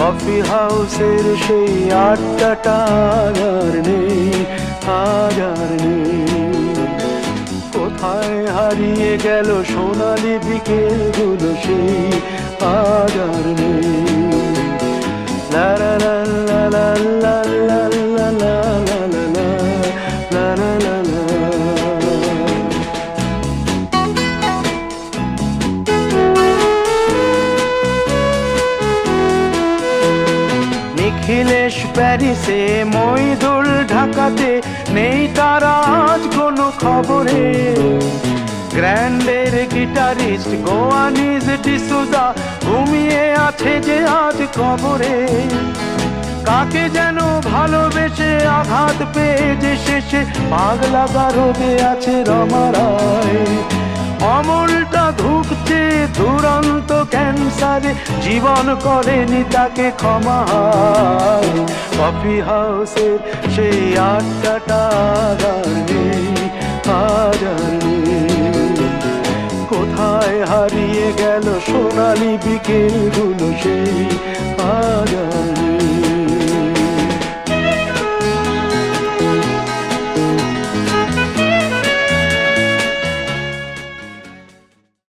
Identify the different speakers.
Speaker 1: Coffee হাউসের সেই আটটা আর নেই আর নেই। কোথায় হারিয়ে গেল সোনালি বিকেলগুলো সেই আর নেই। লা লা লা লা লা লা নিখিলেশ প্যারিসে মইদুল ঢাকাতে নেই তার আজ কোনো খবরে। গ্র্যান্ডের গিটারিস্ট গোয়ানিজ ডিসুজা ঘুমিয়ে আছে যে আজ কবরে। কাকে যেন ভালোবেসে আঘাত পেয়ে যে শেষে পাগলা গারদে আছে রমারায় ক্যান্সারে জীবন করেনি তাকে ক্ষমা। কফি হাউসের সেই আর কোথায় হারিয়ে গেল সোনালি বিকেলগুলো সেই আর